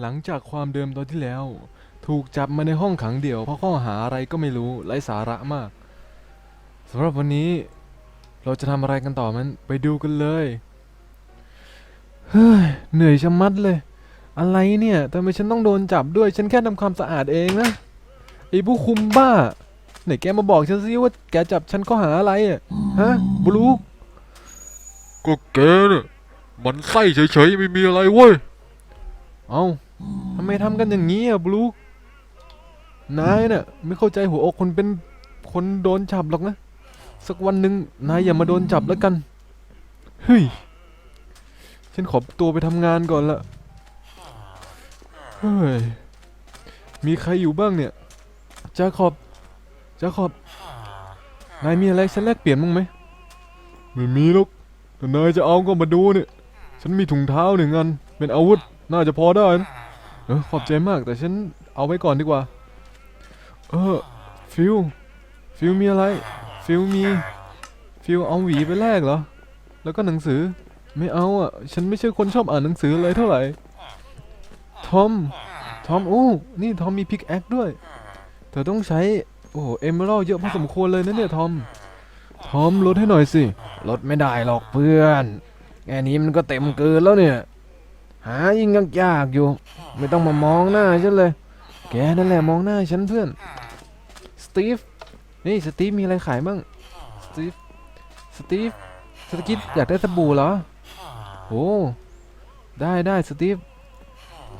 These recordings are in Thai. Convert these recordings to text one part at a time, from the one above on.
หลังจากความเดิมตอนที่แล้ว ถูกจับมาในห้องขังเดี่ยว เพราะข้อหาอะไรก็ไม่รู้ไร้สาระมากสำหรับวันนี้เราจะทำอะไรกันต่อมันไปดูกันเลยเฮ้ยเหนื่อยชะมัดเลย อะไรเนี่ยทำไมฉันต้องโดนจับด้วยฉันแค่ทำความสะอาดเองนะไอ้ผู้คุมบ้าไหนแกมาบอกฉันสิว่าแกจับฉันข้อหาอะไรอะฮะบลูก็แกเนี่ย มันไส้เฉยๆไม่มีอะไรเว้ย เอ้าทำไมทำกันอย่างนี้อะบลูนายน่ะไม่เข้าใจหัวอกคนเป็นคนโดนจับหรอกนะ สักวันหนึ่งนายอย่ามาโดนจับแล้วกัน เฮ้ย ฉันขอตัวไปทำงานก่อนละ เฮ้ย มีใครอยู่บ้างเนี่ยจาขอบจาขอบ นายมีอะไรฉันแลกเปลี่ยนมั้งไหม ไม่มีหรอกแต่นายจะเอาก็มาดูเนี่ย ฉันมีถุงเท้าหนึ่งอัน เป็นอาวุธ น่าจะพอได้นะเออขอบใจมาก แต่ฉันเอาไว้ก่อนดีกว่า เออ ฟิลฟิลมีอะไร ฟิลมี ฟิลเอาหวีไปแลกเหรอ แล้วก็หนังสือ ไม่เอาอะ ฉันไม่ใช่คนชอบอ่านหนังสือเลยเท่าไหร่ ทอม ทอม โอ้ นี่ทอมมีพิกแอคด้วย เธอต้องใช้ โอ้เอมเมอรัลเยอะพอสมควรเลยนะเนี่ยทอม ทอมลดให้หน่อยสิ ลดไม่ได้หรอกเพื่อน แค่นี้มันก็เต็มเกินแล้วเนี่ย หายิ่งยากอยู่ ไม่ต้องมามองหน้าฉันเลย แกนั่นแหละมองหน้าฉันเพื่อน สตีฟ นี่สตีฟมีอะไรขายบ้าง สตีฟ สตีฟ สตีฟอยากได้สบู่เหรอ โอ้ ได้ได้สตีฟ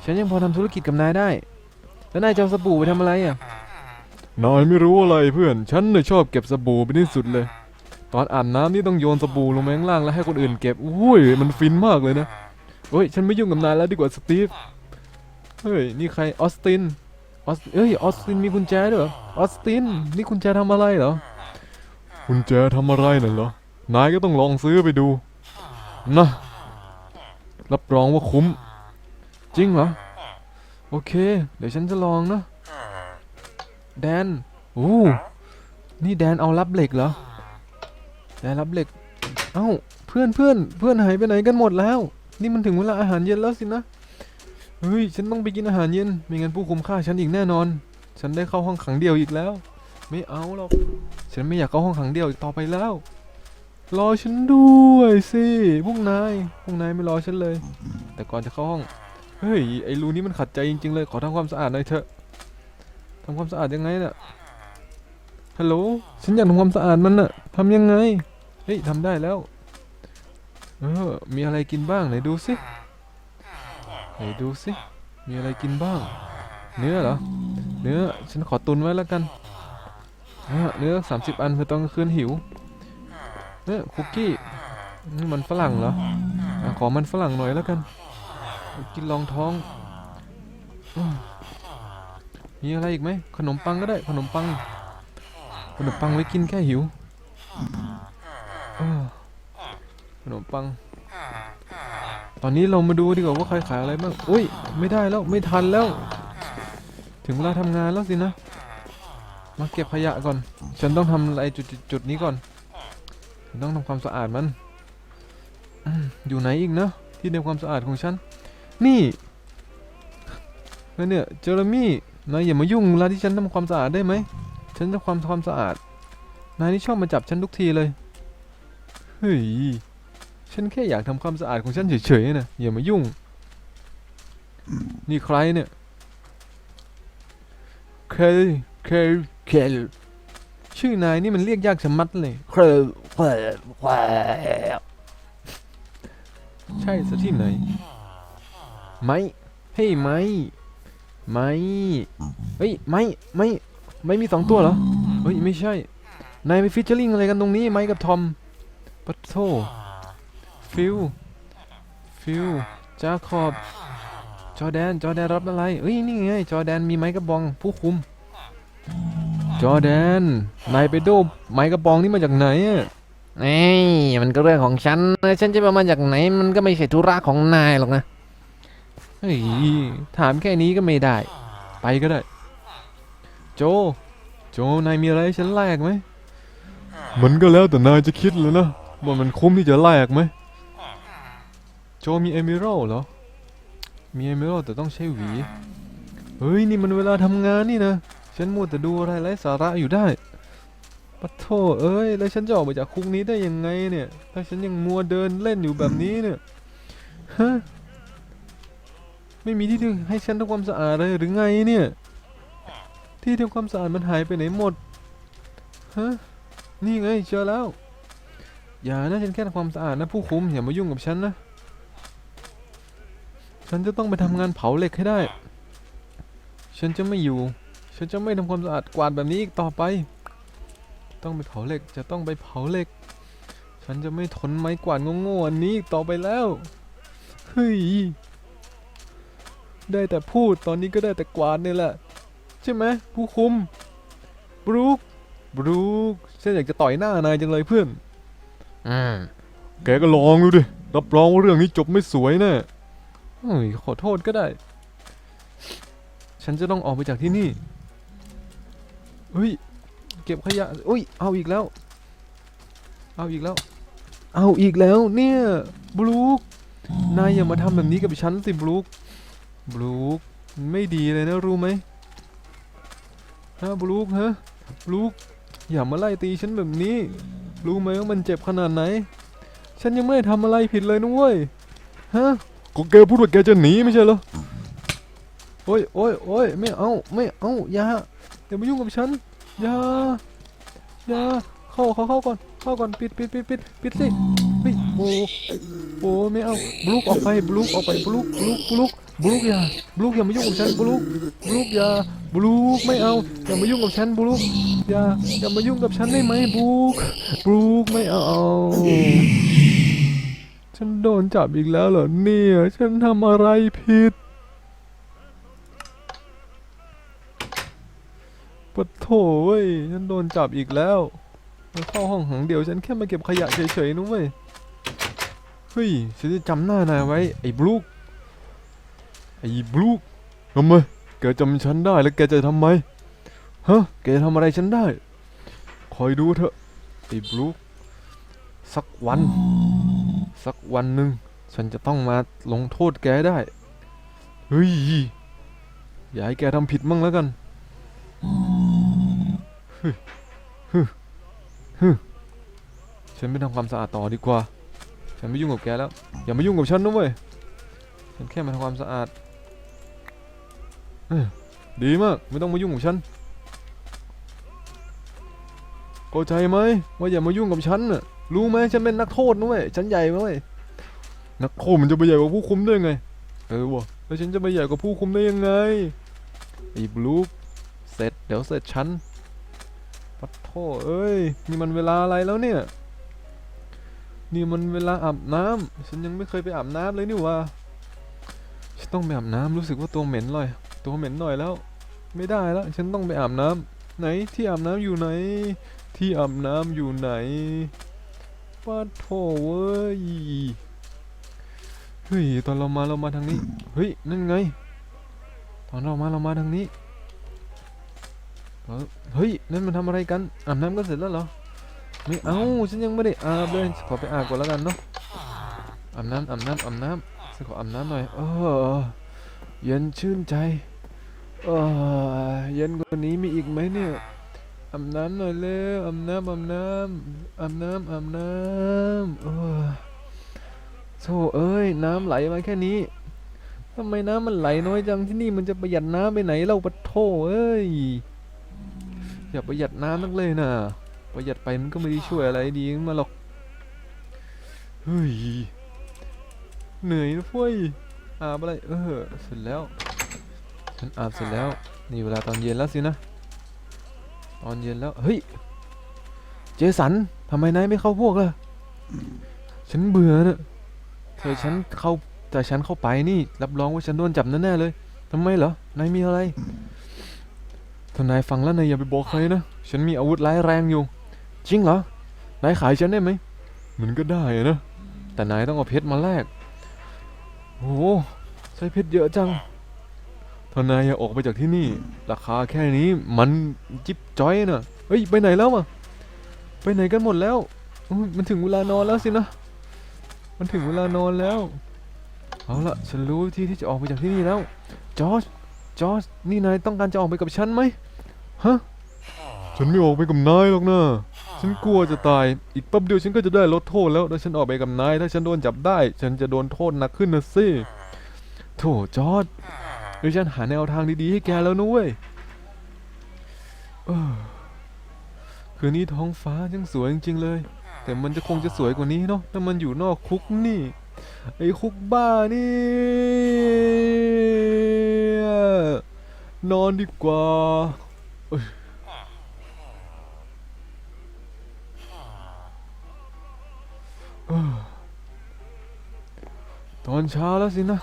ฉันยังพอทำธุรกิจกับนายได้ แล้วนายจะเอาสบู่ไปทำอะไรอะ นายไม่รู้อะไรเพื่อน ฉันเนี่ยชอบเก็บสบู่เป็นที่สุดเลย ตอนอาบน้ำนี่ต้องโยนสบู่ลงไปข้างล่างแล้วให้คนอื่นเก็บอุ้ยมันฟินมากเลยนะเฮ้ยฉันไม่ยุ่งกับนายแล้วดีกว่าสตีฟเฮ้ยนี่ใครออสตินออสเอ้ยออสตินมีกุญแจด้วยออสตินนี่กุญแจทำอะไรเหรอคุณแจทำอะไรน่ะเหรอนายก็ต้องลองซื้อไปดูนะรับรองว่าคุ้ม จริงเหรอ โอเค เดี๋ยวฉันจะลองนะ แดนโอ้นี่แดนเอารับเหล็กเหรอ แดนรับเหล็ก เอ้า เพื่อนเพื่อนเพื่อนหายไปไหนกันหมดแล้ว นี่มันถึงเวลาอาหารเย็นแล้วสินะ เฮ้ย ฉันต้องไปกินอาหารเย็น ไม่งั้นผู้คุมฆ่าฉันอีกแน่นอน ฉันได้เข้าห้องขังเดียวอีกแล้ว ไม่เอาหรอก ฉันไม่อยากเข้าห้องขังเดียวอีกต่อไปแล้ว รอฉันด้วยสิ พวกนาย พวกนายไม่รอฉันเลย แต่ก่อนจะเข้าห้อง เฮ้ย ไอ้รูนี้มันขัดใจจริงๆเลย ขอทำความสะอาดหน่อยเถอะทำความสะอาดยังไงน่ะ ฮัลโหล ฉันอยากทำความสะอาดมันน่ะทำยังไง ฮ้ยทำได้แล้ว เออ มีอะไรกินบ้างไหนดูสิไหนดูสิมีอะไรกินบ้าง เนื้อเหรอ เนื้อฉันขอตุนไว้แล้วกันเนื้อสามสิบอันเพื่อตอนกลางคืนหิวเนี่ยคุกกี้นี่มันฝรั่งเหรออขอมันฝรั่งหน่อยแล้วกัน กินรองท้องอมีอะไรอีกไหมขนมปังก็ได้ขนมปังขนมปังไว้กินแค่หิว ขนมปัง ตอนนี้เรามาดูดีกว่าว่าใครขายอะไรบ้างอุ้ย ไม่ได้แล้วไม่ทันแล้ว ถึงเวลาทำงานแล้วสินะ มาเก็บขยะก่อน ฉันต้องทำอะไรจุดจุดนี้ก่อน ฉันต้องทำความสะอาดมันอืมอยู่ไหนอีกนะที่ทำความสะอาดของฉัน นี่แล้วเนี่ยเจอร์มี่นายอย่ามายุ่งเวลาที่ฉันทำความสะอาดได้ไหม ฉันจะความความสะอาด นายนี่ชอบมาจับฉันทุกทีเลย เฮ้ย ฉันแค่อยากทำความสะอาดของฉันเฉยๆนะอย่ามายุ่ง นี่ใครเนี่ยเคลเคลเคลชื่อนายนี่มันเรียกยากชะมัดเลยเคลแควแควใช่ซะที่ไหน ไม้เฮ้ยไม้ไม้เฮ้ยไม้ไม้ไม้มีสองตัวเหรอเฮ้ยไม่ใช่ นายไปฟิชเชอร์ลิงอะไรกันตรงนี้ ไม้กับทอม ปัทโทฟิลฟิลจาคอบ จอแดน จอแดนรับอะไร เอ้ย นี่ไง จอแดนมีไม้กระบอง ผู้คุม จอแดน นายไปดบไม้กระบองนี่มาจากไหนอะเอ้ยมันก็เรื่องของฉัน ฉันจะไปเอามาจากไหน มันก็ไม่ใช่ธุระของนายหรอกนะ เฮ้ย ถามแค่นี้ก็ไม่ได้ ไปก็ได้ โจ โจ นายมีอะไรให้ฉันแลกไหม มันก็แล้วแต่นายจะคิดเลยนะ ว่ามันคุ้มที่จะแลกไหมโจมีเอมิรัลเหรอ มีเอมิรัลแต่ต้องใช้หวี เฮ้ย นี่มันเวลาทำงานนี่นะ ฉันมัวแต่ดูอะไรไร้สาระอยู่ได้ปะโถเอ้ย แล้วฉันจะออกมาจากคุกนี้ได้ยังไงเนี่ย ถ้าฉันยังมัวเดินเล่นอยู่แบบนี้เนี่ย ฮะ ไม่มีที่ให้ฉันทำความสะอาดเลยหรือไงเนี่ย ที่ทำความสะอาดมันหายไปไหนหมด ฮะ นี่ไงเจอแล้ว อย่านะฉันแค่ทำความสะอาดนะผู้คุมอย่ามายุ่งกับฉันนะ ฉันจะต้องไปทำงานเผาเหล็กให้ได้ ฉันจะไม่อยู่ ฉันจะไม่ทำความสะอาดกวาดแบบนี้อีกต่อไป ต้องไปเผาเหล็กจะต้องไปเผาเหล็ก ฉันจะไม่ทนไม้กวาดโง่ๆอันนี้อีกต่อไปแล้วเฮ้ยได้แต่พูดตอนนี้ก็ได้แต่กวาดนี่แหละ ใช่ไหมผู้คุมบรูคบรูคฉันอยากจะต่อยหน้านายจังเลยเพื่อน อืมแกก็ลองดูดิ รับรองว่าเรื่องนี้จบไม่สวยแน่เฮ้ยขอโทษก็ได้ ฉันจะต้องออกไปจากที่นี่ เฮ้ย เก็บขยะอุ้ย เอาอีกแล้ว เอาอีกแล้ว เอาอีกแล้วเนี่ย บลูคนายอย่ามาทำแบบนี้กับฉันสิบลูคบลูคมันไม่ดีเลยนะรู้ไหมฮะบลูคฮะบลูคอย่ามาไล่ตีฉันแบบนี้ รู้ไหมว่ามันเจ็บขนาดไหน ฉันยังไม่ได้ทำอะไรผิดเลยนะเว้ย ฮะก็แกพูดว่าแกจะหนีไม่ใช่เหรอ โอ้ยโอ้ยโอ้ยไม่เอาไม่เอาอย่าอย่ามายุ่งกับฉันอย่าอย่าเข้าเข้าเข้าก่อน เข้าก่อน ปิดปิดปิดปิดปิดสิเฮ้ยโอ้ โอ้ไม่เอาบลูกออกไปบลูกออกไปบลูกบลูกบลูกบลูกอย่าบลูกอย่ามายุ่งกับฉันบลูกบลูกอย่าบลูกไม่เอาอย่ามายุ่งกับฉันบลูกอย่าอย่ามายุ่งกับฉันได้ไหมบลูกบลูกไม่เอาฉันโดนจับอีกแล้วเหรอเนี่ยฉันทำอะไรผิดปะโถเว้ยฉันโดนจับอีกแล้วมาเข้าห้องขังเดียวฉันแค่มาเก็บขยะเฉยๆนุ้เว้ย เฮ้ยฉันจะจำหน้านายไว้ ไอ้บลูก ไอ้บลูกทำไมแกจำฉันได้แล้วแกจะทำไม ฮะ แกจะทำอะไรฉันได้ คอยดูเถอะ ไอ้บลูก สักวัน สักวันหนึ่ง ฉันจะต้องมาลงโทษแกได้ เฮ้ย อย่าให้แกทำผิดมั่งแล้วกันฉันไปทำความสะอาดต่อดีกว่า ฉันไม่ยุ่งกับแกแล้ว อย่ามายุ่งกับฉันนะเว้ย ฉันแค่มาทำความสะอาดดีมาก ไม่ต้องมายุ่งกับฉันเข้าใจไหมว่าอย่ามายุ่งกับฉันน่ะ รู้ไหมฉันเป็นนักโทษนะเว้ย ฉันใหญ่นะเว้ย นักโทษมันจะไปใหญ่กว่าผู้คุมได้ไง เออวะแล้วฉันจะไปใหญ่กว่าผู้คุมได้ยังไงไอ้บลูเสร็จเดี๋ยวเสร็จฉันปัดโทษเอ้ยนี่มันเวลาอะไรแล้วเนี่ย นี่มันเวลาอาบน้ำฉันยังไม่เคยไปอาบน้ำเลยนี่หวะฉันต้องไปอาบน้ำรู้สึกว่าตัวเหม็นเลยตัวเหม็นหน่อยแล้ว ไม่ได้แล้ว ฉันต้องไปอาบน้ำไหนที่อาบน้ำอยู่ไหน ที่อาบน้ำอยู่ไหนปัดโทเว้ยเฮ้ยตอนเรามาเรามาทางนี้เฮ้ยนั่นไง ตอนเรามาเรามาทางนี้เฮ้ยนั่นมันทำอะไรกันอาบน้ำกันเสร็จแล้วเหรอ ไม่เอาฉันยังไม่ได้อาบเลยขอไปอาบก่อนแล้วกันเนาะอาบน้ำอาบน้ำอาบน้ำฉันขออาบน้ำหน่อยเออเย็นชื่นใจเออเย็นกว่านี้มีอีกไหมเนี่ยอาบน้ำหน่อยเร็วอาบน้ำอาบน้ำอาบน้ำอาบน้ำเออโธ่เอ้ยน้ำไหลมาแค่นี้ทำไมน้ำมันไหลน้อยจังที่นี่มันจะประหยัดน้ำไปไหนเล่าปะโธ่เอ้ยอย่าประหยัดน้ำนักเลยนะ ประหยัดไปมันก็ไม่ได้ช่วยอะไรดีขึ้นมาหรอก เฮ้ย เหนื่อยนะเฟ้ยอาบอะไร เออ เสร็จแล้ว ฉันอาบเสร็จแล้ว นี่เวลาตอนเย็นแล้วสินะ ตอนเย็นแล้ว เฮ้ย เจสันทำไมนายไม่เข้าพวกล่ะ ฉันเบื่อนะเธอฉันเข้าแต่ฉันเข้าไปนี่ รับรองว่าฉันโดนจับแน่ๆเลยทำไมเหรอ นายมีอะไรถ้านายฟังแล้วนายอย่าไปบอกใครนะ ฉันมีอาวุธร้ายแรงอยู่ จริงเหรอ นายขายฉันได้ไหม มันก็ได้นะ แต่นายต้องเอาเพชรมาแลก โอ้โหใช้เพชรเยอะจังถ้านายอออกไปจากที่นี่ ราคาแค่นี้มันจิ๊บจ้อยนะเฮ้ย ไปไหนแล้วอะ ไปไหนกันหมดแล้ว มันถึงเวลานอนแล้วสินะ มันถึงเวลานอนแล้ว เอาละฉันรู้วิธีที่จะออกไปจากที่นี่แล้ว จอร์จจอร์จนี่นายต้องการจะออกไปกับฉันไหมฮะ ฉันไม่ออกไปกับนายหรอกนะ ฉันกลัวจะตาย อีกแป๊บเดียวฉันก็จะได้ลดโทษแล้วถ้าฉันออกไปกับนาย ถ้าฉันโดนจับได้ ฉันจะโดนโทษหนักขึ้นนะสิโถจอร์จเดี๋ยวฉันหาแนวทางดีๆให้แกแล้วนะเว้ยเออคืนนี้ท้องฟ้ายังสวยจริงๆเลย แต่มันจะคงจะสวยกว่านี้เนาะถ้ามันอยู่นอกคุกนี่ ไอ้คุกบ้านี่ นอนดีกว่า อนเช้าแล้วสินะ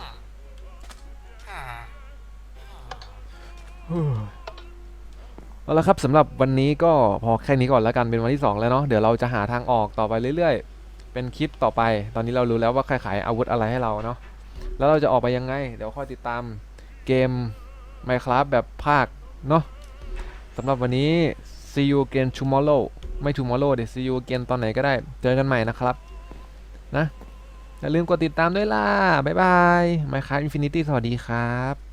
เอเอาละครับสำหรับวันนี้ก็พอแค่นี้ก่อนแล้วกันเป็นวันที่ 2 แล้วเนาะเดี๋ยวเราจะหาทางออกต่อไปเรื่อยๆ เป็นคลิปต่อไป ตอนนี้เรารู้แล้วว่าใครขายอาวุธอะไรให้เราเนาะแล้วเราจะออกไปยังไง เดี๋ยวค่อยติดตามเกม Minecraft แบบภาคเนาะสำหรับวันนี้ see you again tomorrow ไม่ tomorrow เดี๋ยว see you again ตอนไหนก็ได้ เจอกันใหม่นะครับ นะ อย่าลืมกดติดตามด้วยล่ะ บ๊ายบาย Minecraft Infinity สวัสดีครับ